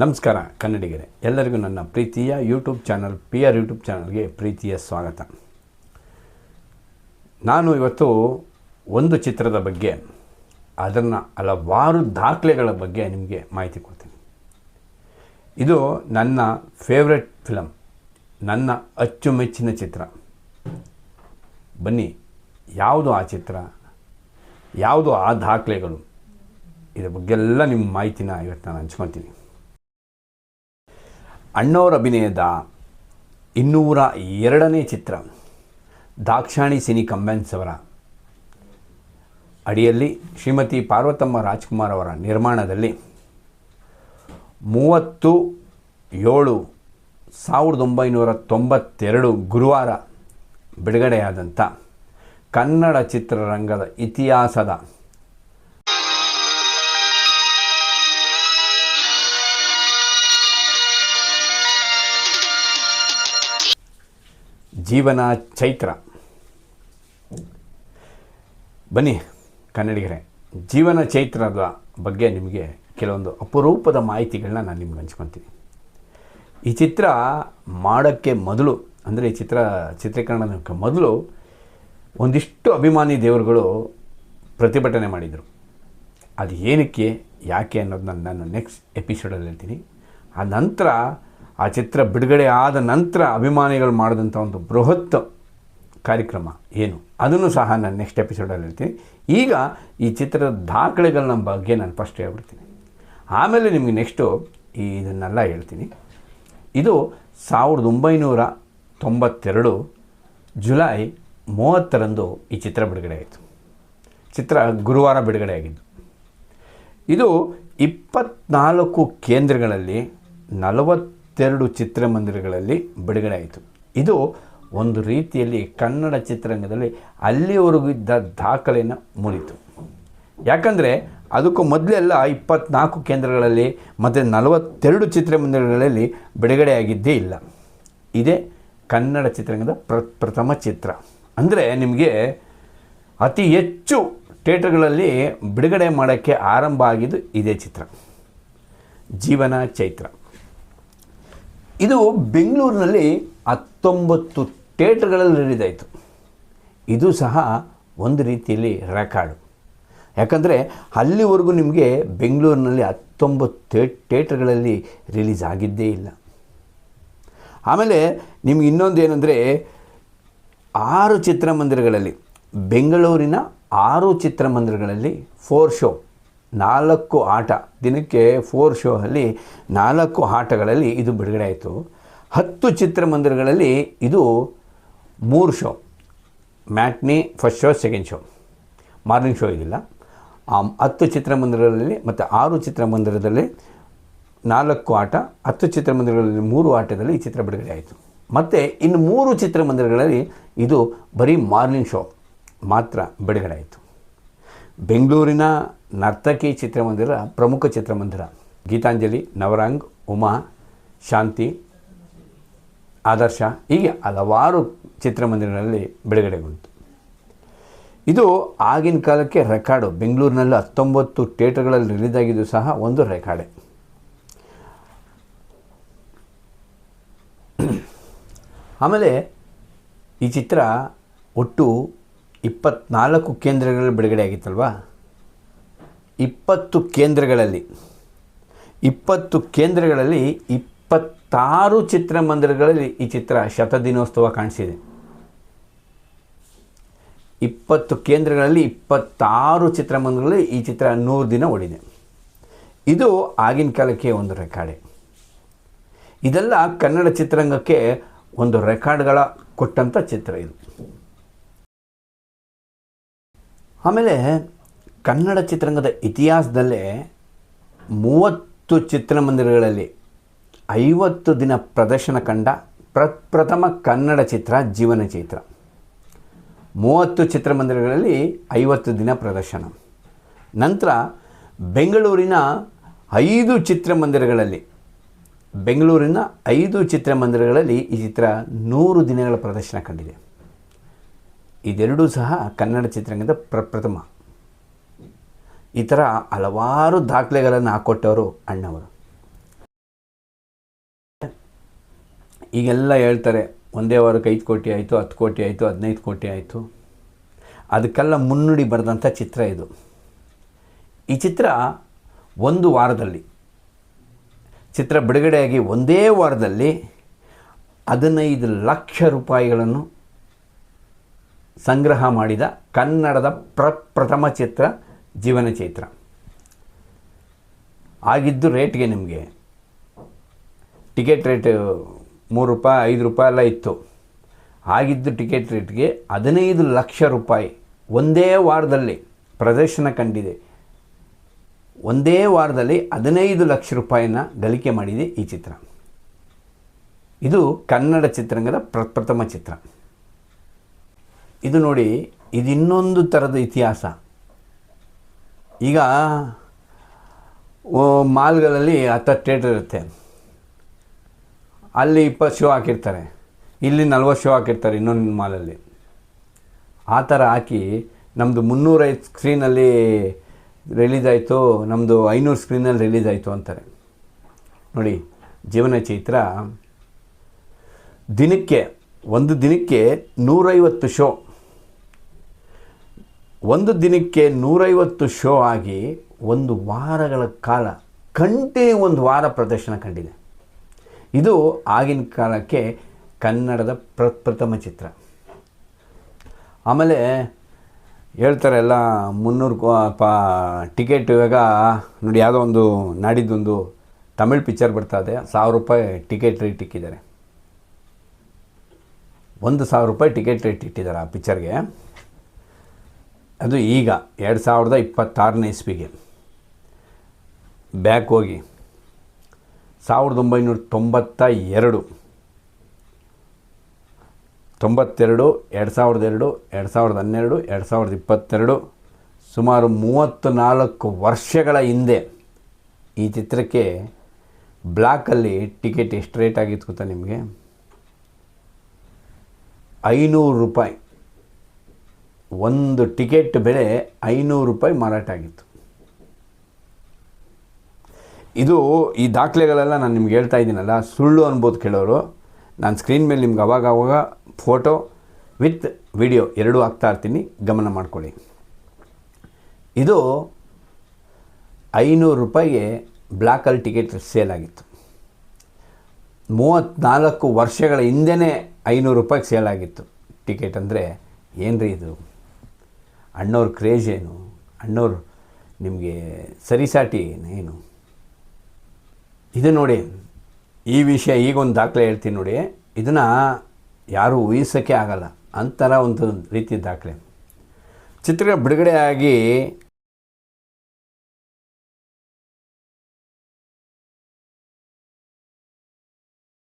ನಮಸ್ಕಾರ, ಕನ್ನಡಿಗರೇ. ಎಲ್ಲರಿಗೂ ನನ್ನ ಪ್ರೀತಿಯ YouTube channel P R YouTube ಚಾನಲ್ಗೆ ಪ್ರೀತಿಯ ಸ್ವಾಗತ. ನಾನು ಇವತ್ತು ಒಂದು ಚಿತ್ರದ ಬಗ್ಗೆ, ಅದನ್ನು ಹಲವಾರು ದಾಖಲೆಗಳ ಬಗ್ಗೆ ನಿಮಗೆ ಮಾಹಿತಿ ಕೊಡ್ತೀನಿ. ಇದು ನನ್ನ ಫೇವ್ರೆಟ್ ಫಿಲಮ್ ನನ್ನ ಅಚ್ಚುಮೆಚ್ಚಿನ ಚಿತ್ರ. ಬನ್ನಿ, ಯಾವುದು ಆ ಚಿತ್ರ? ಯಾವುದು ಆ ದಾಖಲೆಗಳು? ಇದ್ರ ಬಗ್ಗೆಲ್ಲ ನಿಮ್ಮ ಮಾಹಿತಿನ ಇವತ್ತು ನಾನು ಹಂಚ್ಕೊತೀನಿ. ಅಣ್ಣವರ ಅಭಿನಯದ ಇನ್ನೂರ ಎರಡನೇ ಚಿತ್ರ, ದಾಕ್ಷಾಣಿ ಸಿನಿ ಕಂಬೆನ್ಸ್ ಅವರ ಅಡಿಯಲ್ಲಿ ಶ್ರೀಮತಿ ಪಾರ್ವತಮ್ಮ ರಾಜ್ಕುಮಾರ್ ಅವರ ನಿರ್ಮಾಣದಲ್ಲಿ ಮೂವತ್ತು ಏಳು ಸಾವಿರದ ಒಂಬೈನೂರ ತೊಂಬತ್ತೆರಡು ಗುರುವಾರ ಬಿಡುಗಡೆಯಾದಂಥ ಕನ್ನಡ ಚಿತ್ರರಂಗದ ಇತಿಹಾಸದ ಜೀವನ ಚೈತ್ರ. ಬನ್ನಿ, ಕನ್ನಡಿಗರೇ, ಜೀವನ ಚೈತ್ರದ ಬಗ್ಗೆ ನಿಮಗೆ ಕೆಲವೊಂದು ಅಪರೂಪದ ಮಾಹಿತಿಗಳನ್ನ ನಾನು ನಿಮ್ಗೆ ಹಂಚ್ಕೊತೀನಿ. ಈ ಚಿತ್ರ ಮಾಡೋಕ್ಕೆ ಮೊದಲು, ಅಂದರೆ ಈ ಚಿತ್ರ, ಚಿತ್ರೀಕರಣಕ್ಕೆ ಮೊದಲು ಒಂದಿಷ್ಟು ಅಭಿಮಾನಿ ದೇವರುಗಳು ಪ್ರತಿಭಟನೆ ಮಾಡಿದರು. ಅದು ಏನಕ್ಕೆ, ಯಾಕೆ ಅನ್ನೋದನ್ನ ನಾನು ನೆಕ್ಸ್ಟ್ ಎಪಿಸೋಡಲ್ಲಿ ಹೇಳ್ತೀನಿ. ಆ ನಂತರ ಆ ಚಿತ್ರ ಬಿಡುಗಡೆ ಆದ ನಂತರ ಅಭಿಮಾನಿಗಳು ಮಾಡಿದಂಥ ಒಂದು ಬೃಹತ್ ಕಾರ್ಯಕ್ರಮ ಏನು? ಅದನ್ನು ಸಹ ನಾನು ನೆಕ್ಸ್ಟ್ ಎಪಿಸೋಡಲ್ಲಿ ಹೇಳ್ತೀನಿ. ಈಗ ಈ ಚಿತ್ರದ ದಾಖಲೆಗಳನ್ನ ಬಗ್ಗೆ ನಾನು ಫಸ್ಟ್ ಹೇಳ್ಬಿಡ್ತೀನಿ. ಆಮೇಲೆ ನಿಮಗೆ ನೆಕ್ಸ್ಟು ಈ ಇದನ್ನೆಲ್ಲ ಹೇಳ್ತೀನಿ. ಇದು ಸಾವಿರದ ಒಂಬೈನೂರ ತೊಂಬತ್ತೆರಡು ಜುಲೈ ಮೂವತ್ತರಂದು ಈ ಚಿತ್ರ ಬಿಡುಗಡೆ ಆಯಿತು. ಚಿತ್ರ ಗುರುವಾರ ಬಿಡುಗಡೆಯಾಗಿದ್ದು ಇದು ಇಪ್ಪತ್ನಾಲ್ಕು ಕೇಂದ್ರಗಳಲ್ಲಿ ನಲವತ್ತೆರಡು ಚಿತ್ರಮಂದಿರಗಳಲ್ಲಿ ಬಿಡುಗಡೆ ಆಯಿತು. ಇದು ಒಂದು ರೀತಿಯಲ್ಲಿ ಕನ್ನಡ ಚಿತ್ರರಂಗದಲ್ಲಿ ಅಲ್ಲಿವರೆಗೂ ಇದ್ದ ದಾಖಲೆಯನ್ನು ಮುರಿತು ಯಾಕಂದರೆ ಅದಕ್ಕೂ ಮೊದಲೆಲ್ಲ ಇಪ್ಪತ್ನಾಲ್ಕು ಕೇಂದ್ರಗಳಲ್ಲಿ ಮತ್ತು ನಲವತ್ತೆರಡು ಚಿತ್ರಮಂದಿರಗಳಲ್ಲಿ ಬಿಡುಗಡೆಯಾಗಿದ್ದೇ ಇಲ್ಲ. ಇದೇ ಕನ್ನಡ ಚಿತ್ರರಂಗದ ಪ್ರ, ಪ್ರಥಮ ಚಿತ್ರ. ಅಂದರೆ ನಿಮಗೆ ಅತಿ ಹೆಚ್ಚು ಥಿಯೇಟರ್ಗಳಲ್ಲಿ ಬಿಡುಗಡೆ ಮಾಡೋಕ್ಕೆ ಆರಂಭ ಆಗಿದ್ದು ಇದೇ ಚಿತ್ರ. ಜೀವನ ಚೈತ್ರ. ಇದು ಬೆಂಗಳೂರಿನಲ್ಲಿ ಹತ್ತೊಂಬತ್ತು ಥಿಯೇಟ್ರ್ಗಳಲ್ಲಿ ಆಯಿತು ಇದು ಸಹ ಒಂದು ರೀತಿಯಲ್ಲಿ ರೆಕಾರ್ಡು. ಯಾಕಂದರೆ ಅಲ್ಲಿವರೆಗೂ ನಿಮಗೆ ಬೆಂಗಳೂರಿನಲ್ಲಿ ಹತ್ತೊಂಬತ್ತು ಥಿಯೇಟ್ರ್ಗಳಲ್ಲಿ ರಿಲೀಸ್ ಆಗಿದ್ದೇ ಇಲ್ಲ. ಆಮೇಲೆ ನಿಮ್ಗೆ ಇನ್ನೊಂದು ಏನಂದರೆ ಆರು ಚಿತ್ರಮಂದಿರಗಳಲ್ಲಿ, ಬೆಂಗಳೂರಿನ ಆರು ಚಿತ್ರಮಂದಿರಗಳಲ್ಲಿ ಫೋರ್ ಶೋ ನಾಲ್ಕು ಆಟ. ದಿನಕ್ಕೆ ಫೋರ್ ಶೋ ಅಲ್ಲಿ ನಾಲ್ಕು ಆಟಗಳಲ್ಲಿ ಇದು ಬಿಡುಗಡೆ ಆಯಿತು. ಹತ್ತು ಚಿತ್ರಮಂದಿರಗಳಲ್ಲಿ ಇದು ಮೂರು show matinee first show second show morning show ಇದಿಲ್ಲ. ಹತ್ತು ಚಿತ್ರಮಂದಿರಗಳಲ್ಲಿ ಮತ್ತು ಆರು ಚಿತ್ರಮಂದಿರದಲ್ಲಿ ನಾಲ್ಕು ಆಟ, ಹತ್ತು ಚಿತ್ರಮಂದಿರಗಳಲ್ಲಿ ಮೂರು ಆಟದಲ್ಲಿ ಈ ಚಿತ್ರ ಬಿಡುಗಡೆ ಆಯಿತು. ಮತ್ತು ಇನ್ನು ಮೂರು ಚಿತ್ರಮಂದಿರಗಳಲ್ಲಿ ಇದು ಬರೀ ಮಾರ್ನಿಂಗ್ ಶೋ ಮಾತ್ರ ಬಿಡುಗಡೆ ಆಯಿತು. ಬೆಂಗಳೂರಿನ ನರ್ತಕಿ ಚಿತ್ರಮಂದಿರ, ಪ್ರಮುಖ ಚಿತ್ರಮಂದಿರ. ಗೀತಾಂಜಲಿ, ನವರಂಗ್, ಉಮಾ, ಶಾಂತಿ, ಆದರ್ಶ, ಹೀಗೆ ಹಲವಾರು ಚಿತ್ರಮಂದಿರಗಳಲ್ಲಿ ಬಿಡುಗಡೆಗೊಂಡಿತು ಇದು ಆಗಿನ ಕಾಲಕ್ಕೆ ರೆಕಾರ್ಡು. ಬೆಂಗಳೂರಿನಲ್ಲಿ ಹತ್ತೊಂಬತ್ತು ಥಿಯೇಟರ್ಗಳಲ್ಲಿ ರಿಲೀಸ್ ಆಗಿದ್ದು ಸಹ ಒಂದು ರೆಕಾರ್ಡೆ. ಆಮೇಲೆ ಈ ಚಿತ್ರ ಒಟ್ಟು ಇಪ್ಪತ್ನಾಲ್ಕು ಕೇಂದ್ರಗಳಲ್ಲಿ ಬಿಡುಗಡೆ ಆಗಿತ್ತಲ್ವಾ? ಇಪ್ಪತ್ತು ಕೇಂದ್ರಗಳಲ್ಲಿ ಇಪ್ಪತ್ತು ಕೇಂದ್ರಗಳಲ್ಲಿ ಇಪ್ಪತ್ತಾರು ಚಿತ್ರಮಂದಿರಗಳಲ್ಲಿ ಈ ಚಿತ್ರ ಶತದಿನೋತ್ಸವ ಕಾಣಿಸಿದೆ. ಇಪ್ಪತ್ತು ಕೇಂದ್ರಗಳಲ್ಲಿ ಇಪ್ಪತ್ತಾರು ಚಿತ್ರಮಂದಿರಗಳಲ್ಲಿ ಈ ಚಿತ್ರ ನೂರು ದಿನ ಓಡಿದೆ. ಇದು ಆಗಿನ ಕಾಲಕ್ಕೆ ಒಂದು ರೆಕಾರ್ಡೆ. ಇದೆಲ್ಲ ಕನ್ನಡ ಚಿತ್ರರಂಗಕ್ಕೆ ಒಂದು ರೆಕಾರ್ಡ್ಗಳ ಕೊಟ್ಟಂಥ ಚಿತ್ರ ಇದು. ಆಮೇಲೆ ಕನ್ನಡ ಚಿತ್ರರಂಗದ ಇತಿಹಾಸದಲ್ಲೇ ಮೂವತ್ತು ಚಿತ್ರಮಂದಿರಗಳಲ್ಲಿ ಐವತ್ತು ದಿನ ಪ್ರದರ್ಶನ ಕಂಡ ಪ್ರಪ್ರಥಮ ಕನ್ನಡ ಚಿತ್ರ ಜೀವನ ಚಿತ್ರ. ಮೂವತ್ತು ಚಿತ್ರಮಂದಿರಗಳಲ್ಲಿ ಐವತ್ತು ದಿನ ಪ್ರದರ್ಶನ. ನಂತರ ಬೆಂಗಳೂರಿನ ಐದು ಚಿತ್ರಮಂದಿರಗಳಲ್ಲಿ, ಬೆಂಗಳೂರಿನ ಐದು ಚಿತ್ರಮಂದಿರಗಳಲ್ಲಿ ಈ ಚಿತ್ರ ನೂರು ದಿನಗಳ ಪ್ರದರ್ಶನ ಕಂಡಿದೆ. ಇದೆರಡೂ ಸಹ ಕನ್ನಡ ಚಿತ್ರರಂಗದ ಪ್ರಪ್ರಥಮ ಈ ಥರ ಹಲವಾರು ದಾಖಲೆಗಳನ್ನು ಹಾಕ್ಕೊಟ್ಟವರು ಅಣ್ಣವರು. ಈಗೆಲ್ಲ ಹೇಳ್ತಾರೆ, ಒಂದೇ ವಾರಕ್ಕೆ ಐದು ಕೋಟಿ ಆಯಿತು, ಹತ್ತು ಕೋಟಿ ಆಯಿತು, ಹದಿನೈದು ಕೋಟಿ ಆಯಿತು. ಅದಕ್ಕೆಲ್ಲ ಮುನ್ನುಡಿ ಬರೆದಂಥ ಚಿತ್ರ ಇದು. ಈ ಚಿತ್ರ ಒಂದು ವಾರದಲ್ಲಿ, ಚಿತ್ರ ಬಿಡುಗಡೆಯಾಗಿ ಒಂದೇ ವಾರದಲ್ಲಿ ಹದಿನೈದು ಲಕ್ಷ ರೂಪಾಯಿಗಳನ್ನು ಸಂಗ್ರಹ ಮಾಡಿದ ಕನ್ನಡದ ಪ್ರಪ್ರಥಮ ಚಿತ್ರ ಜೀವನ ಚೈತ್ರ. ಆಗಿದ್ದು ರೇಟ್ಗೆ ನಿಮಗೆ. ಟಿಕೆಟ್ ರೇಟ್ ಮೂರು ರೂಪಾಯಿ, ಐದು ರೂಪಾಯಿ ಎಲ್ಲ ಇತ್ತು. ಆಗಿದ್ದು ಟಿಕೆಟ್ ರೇಟ್ಗೆ ಹದಿನೈದು ಲಕ್ಷ ರೂಪಾಯಿ ಒಂದೇ ವಾರದಲ್ಲಿ ಪ್ರದರ್ಶನ ಕಂಡಿದೆ. ಒಂದೇ ವಾರದಲ್ಲಿ ಹದಿನೈದು ಲಕ್ಷ ರೂಪಾಯಿನ ಗಳಿಕೆ ಮಾಡಿದೆ ಈ ಚಿತ್ರ. ಇದು ಕನ್ನಡ ಚಿತ್ರರಂಗದ ಪ್ರಪ್ರಥಮ ಚಿತ್ರ. ಇದು ನೋಡಿ, ಇದು ಇನ್ನೊಂದು ಥರದ ಇತಿಹಾಸ. ಈಗ ಮಾಲ್ಗಳಲ್ಲಿ ಹತ್ತು ಥಿಯೇಟರ್ ಇರುತ್ತೆ. ಅಲ್ಲಿ ಇಪ್ಪತ್ತು ಶೋ ಹಾಕಿರ್ತಾರೆ. ಇಲ್ಲಿ ನಲ್ವತ್ತು ಶೋ ಹಾಕಿರ್ತಾರೆ ಇನ್ನೊಂದು ಮಾಲಲ್ಲಿ. ಆ ಥರ ಹಾಕಿ ನಮ್ಮದು ಮುನ್ನೂರೈದು ಸ್ಕ್ರೀನಲ್ಲಿ ರಿಲೀಸ್ ಆಯಿತು ನಮ್ಮದು ಐನೂರು ಸ್ಕ್ರೀನಲ್ಲಿ ರಿಲೀಸ್ ಆಯಿತು ಅಂತಾರೆ. ನೋಡಿ, ಜೀವನ ಚೈತ್ರ, ದಿನಕ್ಕೆ, ಒಂದು ದಿನಕ್ಕೆ ನೂರೈವತ್ತು ಶೋ ಒಂದು ದಿನಕ್ಕೆ ನೂರೈವತ್ತು ಶೋ ಆಗಿ ಒಂದು ವಾರಗಳ ಕಾಲ ಕಂಟಿನ್ಯೂ ಒಂದು ವಾರ ಪ್ರದರ್ಶನ ಕಂಡಿದೆ. ಇದು ಆಗಿನ ಕಾಲಕ್ಕೆ ಕನ್ನಡದ ಪ್ರಪ್ರಥಮ ಚಿತ್ರ. ಆಮೇಲೆ ಹೇಳ್ತಾರೆ ಎಲ್ಲ ಮುನ್ನೂರು ಪ, ಟಿಕೆಟ್ ಇವಾಗ ನೋಡಿ ಯಾವುದೋ ಒಂದು ನಾಡಿದ್ದೊಂದು ತಮಿಳ್ ಪಿಕ್ಚರ್ ಬರ್ತಾ ಇದೆ. ಸಾವಿರ ರೂಪಾಯಿ ಟಿಕೆಟ್ ರೇಟ್ ಇಕ್ಕಿದ್ದಾರೆ. ಒಂದು ಸಾವಿರ ರೂಪಾಯಿ ಟಿಕೆಟ್ ರೇಟ್ ಇಟ್ಟಿದ್ದಾರೆ ಆ ಪಿಕ್ಚರ್ಗೆ. ಅದು ಈಗ ಎರಡು ಸಾವಿರದ ಇಪ್ಪತ್ತಾರನೇ ಇಸ್ವಿಗೆ. ಬ್ಯಾಕ್ ಹೋಗಿ ಸಾವಿರದ ಒಂಬೈನೂರ ತೊಂಬತ್ತ ಎರಡು. ತೊಂಬತ್ತೆರಡು, ಎರಡು ಸಾವಿರದ ಎರಡು ಎರಡು ಸಾವಿರದ ಹನ್ನೆರಡು, ಎರಡು ಸಾವಿರದ ಇಪ್ಪತ್ತೆರಡು. ಸುಮಾರು ಮೂವತ್ತು ನಾಲ್ಕು ವರ್ಷಗಳ ಹಿಂದೆ ಈ ಚಿತ್ರಕ್ಕೆ ಬ್ಲ್ಯಾಕಲ್ಲಿ ಟಿಕೆಟ್ ಎಷ್ಟು ರೇಟ್ ಆಗಿತ್ತು ಗೊತ್ತಾ ನಿಮಗೆ? ಐನೂರು ರೂಪಾಯಿ. ಒಂದು ಟಿಕೆಟ್ ಬೆಲೆ ಐನೂರು ರೂಪಾಯಿ ಮಾರಾಟ ಆಗಿತ್ತು. ಇದು ಈ ದಾಖಲೆಗಳೆಲ್ಲ ನಾನು ನಿಮ್ಗೆ ಹೇಳ್ತಾ ಇದ್ದೀನಲ್ಲ, ಸುಳ್ಳು ಅನ್ಬೋದು ಕೇಳೋರು. ನಾನು ಸ್ಕ್ರೀನ್ ಮೇಲೆ ನಿಮ್ಗೆ ಅವಾಗ ಅವಾಗ ಫೋಟೋ ವಿತ್ ವಿಡಿಯೋ ಎರಡೂ ಹಾಕ್ತಾ ಇರ್ತೀನಿ, ಗಮನ ಮಾಡ್ಕೊಳ್ಳಿ. ಇದು ಐನೂರು ರೂಪಾಯಿಗೆ ಬ್ಲ್ಯಾಕಲ್ಲಿ ಟಿಕೆಟ್ ಸೇಲ್ ಆಗಿತ್ತು. ಮೂವತ್ತ್ನಾಲ್ಕು ವರ್ಷಗಳ ಹಿಂದೆಯೇ ಐನೂರು ರೂಪಾಯಿಗೆ ಸೇಲ್ ಆಗಿತ್ತು. ಟಿಕೆಟ್ ಅಂದರೆ ಏನ್ರಿ ಇದು? ಅಣ್ಣವ್ರ ಕ್ರೇಜ್ ಏನು? ಅಣ್ಣವ್ರು ನಿಮಗೆ ಸರಿಸಾಟಿ ಏನು? ಇದು ನೋಡಿ, ಈ ವಿಷಯ ಈಗೊಂದು ದಾಖಲೆ ಹೇಳ್ತೀನಿ ನೋಡಿ. ಇದನ್ನು ಯಾರೂ ಊಹಿಸೋಕ್ಕೆ ಆಗಲ್ಲ. ಅಂತರ ಒಂದು ರೀತಿ ದಾಖಲೆ. ಚಿತ್ರ ಬಿಡುಗಡೆ ಆಗಿ